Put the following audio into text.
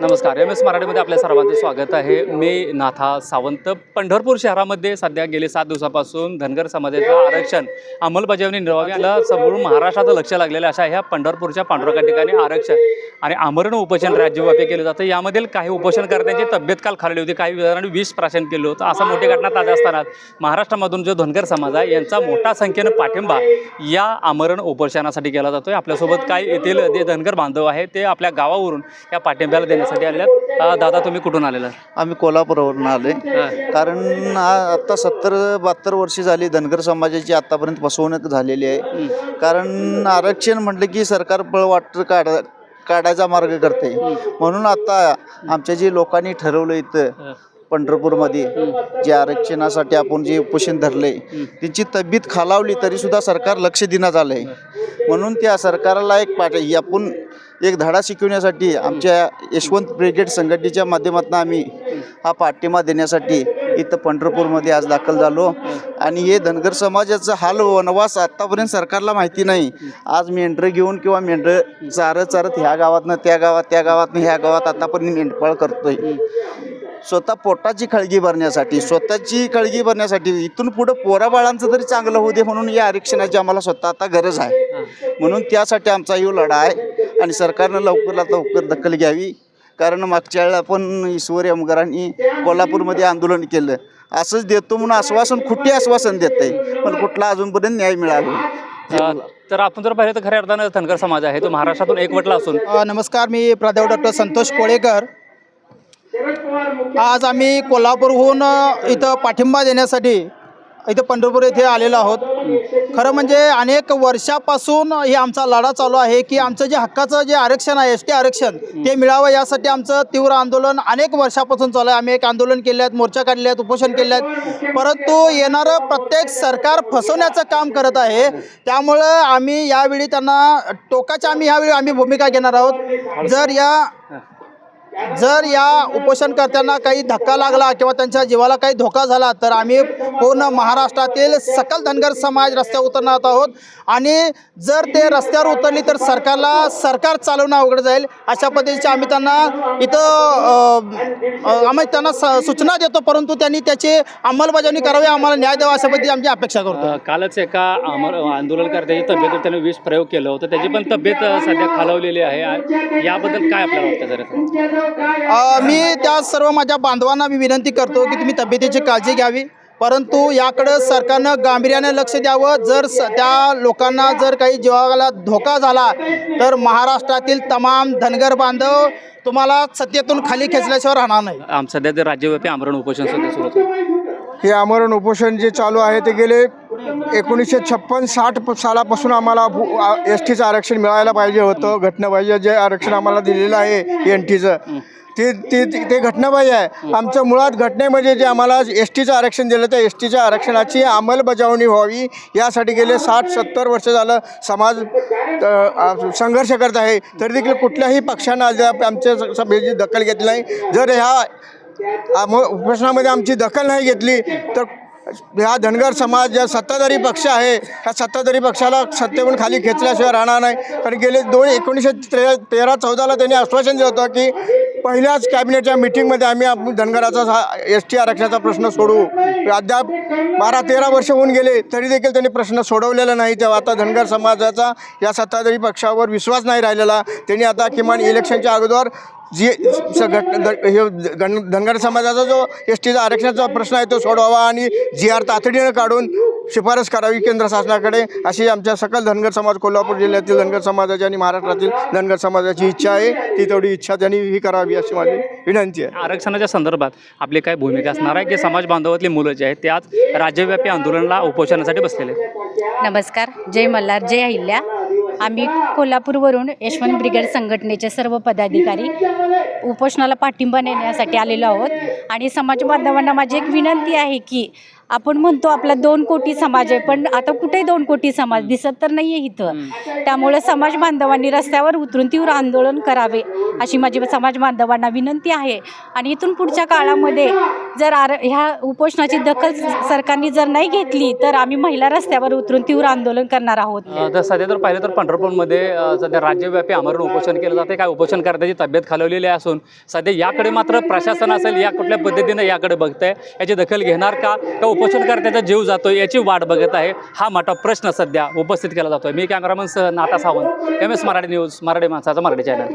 नमस्कार. M S मराठीमध्ये आपल्या सर्वांचं स्वागत आहे. मी नाथा सावंत. पंढरपूर शहरामध्ये सध्या गेले सात दिवसापासून धनगर समाजाचं आरक्षण अंमलबजावणी निर्वाहाला संपूर्ण महाराष्ट्राचं लक्ष लागलेलं अशा ह्या पंढरपूरच्या पांडुरंगा ठिकाणी आरक्षण आणि आमरण उपोषण राज्यव्यापी केलं जातं. यामधील काही उपोषणकर्त्यांची तब्येत काल खाल्ली होती. काही जणांनी विष प्राशन केलं होतं. असं मोठी घटना ताज्या असताना महाराष्ट्रामधून जो धनगर समाज आहे यांचा मोठा संख्येनं पाठिंबा या आमरण उपोषणासाठी केला जातोय. आपल्यासोबत काय येथील जे धनगर बांधव आहे ते आपल्या गावावरून या पाठिंब्याला देण्यासाठी आलेले आहेत अं, दादा तुम्ही कुठून आलेला? आम्ही कोल्हापूरवरून आले कारण आ- आता सत्तर बहात्तर वर्षे झाली धनगर समाजाची आतापर्यंत फसवणूक झालेली आहे. कारण आरक्षण म्हटलं की सरकार पळवाट काढ काढायचा मार्ग करते. म्हणून आता आमच्या जे लोकांनी ठरवलं इथं पंढरपूरमध्ये जे आरक्षणासाठी आपण जे उपोषण धरले त्यांची तब्येत खालावली तरी सुद्धा सरकार लक्ष देण्यात आलंय. म्हणून त्या सरकारला एक पाठ आपण एक धडा शिकवण्यासाठी आमच्या यशवंत ब्रिगेड संघटनेच्या माध्यमातून आम्ही हा पाठिंबा देण्यासाठी इथं पंढरपूरमध्ये आज दाखल झालो. आणि हे धनगर समाजाचं हाल वनवास आत्तापर्यंत सरकारला माहिती नाही. आज मेंढरं घेऊन किंवा मेंढरं चारत चारत ह्या गावातनं त्या गावात त्या गावातनं ह्या गावात आतापर्यंत मेंढपाळ करतोय. स्वतः पोटाची खळगी भरण्यासाठी स्वतःची खळगी भरण्यासाठी इथून पुढं पोराबाळांचं तरी चांगलं होऊ दे म्हणून या आरक्षणाची आम्हाला स्वतः आता गरज आहे. म्हणून त्यासाठी आमचा यो लढा आहे. आणि सरकारनं लवकरात लवकर दखल घ्यावी. कारण मागच्या वेळेला पण ईश्वर यमगरांनी कोल्हापूरमध्ये आंदोलन केलं. असंच देतो म्हणून आश्वासन खुटी आश्वासन देत आहे. पण कुठला अजूनपर्यंत न्याय मिळाला तर आपण जर पाहिलं तर खऱ्या अर्थानं धनगर समाज आहे. तो महाराष्ट्रातून एकवटला असून. नमस्कार मी प्राध्यापक डॉक्टर संतोष कोळेकर. आज आम्ही कोल्हापूरहून इथं पाठिंबा देण्यासाठी इथं पंढरपूर येथे आलेलो आहोत. खरं म्हणजे अनेक वर्षापासून हे आमचा लढा चालू आहे की आमचं जे हक्काचं जे आरक्षण आहे एस टी आरक्षण ते मिळावं यासाठी आमचं तीव्र आंदोलन अनेक वर्षापासून चालू आहे. आम्ही एक आंदोलन केले आहेत मोर्चा काढले आहेत उपोषण केले आहेत परंतु येणारं प्रत्येक सरकार फसवण्याचं काम करत आहे. त्यामुळं आम्ही यावेळी त्यांना टोकाच्या आम्ही यावेळी आम्ही भूमिका घेणार आहोत. जर या जर या उपोषणकर्त्यांना काही धक्का लागला किंवा त्यांच्या जीवाला काही धोका झाला तर आम्ही पूर्ण महाराष्ट्रातील सकल धनगर समाज रस्त्यावर उतरणार आहोत. आणि जर ते रस्त्यावर उतरली तर सरकारला सरकार चालवणं अवघड जाईल. अशा पद्धतीचे आम्ही त्यांना इथं आम्ही त्यांना स- सूचना देतो परंतु त्यांनी त्याची अंमलबजावणी करावी आम्हाला न्याय द्यावा अशा पद्धती आमची अपेक्षा करतो. कालच एका आंदोलनकर्त्याची तब्येत त्याने विष प्रयोग केलं होतं. त्याची पण तब्येत सध्या खालवलेली आहे. याबद्दल काय आपल्याला वाटतं जरा मी त्या सर्व माझ्या बांधवांना मी विनंती करतो की तुम्ही तब्येतीची काळजी घ्यावी. परंतु याकडं सरकारनं गांभीर्याने लक्ष द्यावं. जर स त्या लोकांना जर काही जीवाला धोका झाला तर महाराष्ट्रातील तमाम धनगर बांधव तुम्हाला सत्तेतून खाली खेचल्याशिवाय राहणार नाही. आम सध्या ते राज्यव्यापी आमरण उपोषण सध्या सुरू हे आमरण उपोषण जे चालू आहे ते गेले एकोणीसशे छप्पन साठ सालापासून आम्हाला एस टीचं आरक्षण मिळायला पाहिजे होतं. घटनाबाह्य जे आरक्षण आम्हाला दिलेलं आहे एन टीचं. ते ते ते- ते घटनाबाह्य आहे. आमचं मुळात घटनेमध्ये जे आम्हाला एस टीचं आरक्षण दिलं त्या एस टीच्या आरक्षणाची अंमलबजावणी व्हावी. यासाठी गेले साठ सत्तर वर्ष झालं समाज संघर्ष करत आहे. तरी देखील कुठल्याही पक्षानं अद्याप आमच्या सभेची दखल घेतली नाही. जर ह्या आम- उपोषणामध्ये आमची दखल नाही घेतली तर ह्या धनगर समाज ज्या सत्ताधारी पक्ष आहे. ह्या सत्ताधारी पक्षाला सत्तेहून खाली खेचल्याशिवाय राहणार नाही. कारण गेले दोन एकोणीसशे त्रे तेरा चौदाला त्यांनी आश्वासन दिलं होतं की पहिल्याच कॅबिनेटच्या मिटिंगमध्ये आम्ही आपण धनगराचा एस टी आरक्षणाचा प्रश्न सोडवू अद्याप बारा तेरा वर्ष होऊन गेले तरी देखील त्यांनी प्रश्न सोडवलेला नाही. तेव्हा आता धनगर समाजाचा या सत्ताधारी पक्षावर विश्वास नाही राहिलेला. त्यांनी आता किमान इलेक्शनच्या अगोदर जी स- घट ध- हे गण- धनगर समाजाचा जो एस टीचा आरक्षणाचा प्रश्न आहे तो सोडवावा आणि जी आर तातडीनं काढून शिफारस करावी केंद्र शासनाकडे अशी आमच्या सकल धनगर समाज कोल्हापूर जिल्ह्यातील धनगर समाजाची आणि महाराष्ट्रातील धनगर समाजाची इच्छा आहे ती तेवढी इच्छा त्यांनी ही करावी अशी माझी विनंती आहे. आरक्षणाच्या संदर्भात आपली काय भूमिका असणार आहे की समाज बांधवातली मुलं जे आहेत ते आज राज्यव्यापी आंदोलनाला उपोषणासाठी बसलेले नमस्कार जय मल्हार जय अहिल्या. आम्ही कोल्हापूरवरून यशवंत ब्रिगेड संघटनेचे सर्व पदाधिकारी उपोषणाला पाठिंबा नेण्यासाठी आलेलो आहोत. आणि समाज बांधवांना माझी एक विनंती आहे की आपण म्हणतो आपला दोन कोटी समाज आहे पण आता कुठेही दोन कोटी समाज? दिसत तर नाही आहे इथं त्यामुळे समाज बांधवांनी रस्त्यावर उतरून तीव्र आंदोलन करावे. अशी माझी समाज बांधवांना विनंती आहे. आणि इथून पुढच्या काळामध्ये जर आर ह्या उपोषणाची दखल सरकारने जर नाही घेतली तर आम्ही महिला रस्त्यावर उतरून तीव्र आंदोलन करणार आहोत. तर सध्या तर पाहिलं तर पंढरपूरमध्ये सध्या राज्यव्यापी आमरण उपोषण केलं जाते काय उपोषण करण्याची तब्येत खालवलेली असून सध्या याकडे मात्र प्रशासन असेल या कुठल्या पद्धतीनं याकडे बघतंय? याची दखल घेणार का? का उपोषणकर्त्याचा जीव जातोय याची वाट बघत आहे? हा मोठा प्रश्न सध्या उपस्थित केला जातोय. मी कॅमेरामन सह Nata Sawant M S Marathi news Marathi माणसाचा मराठी चॅनल.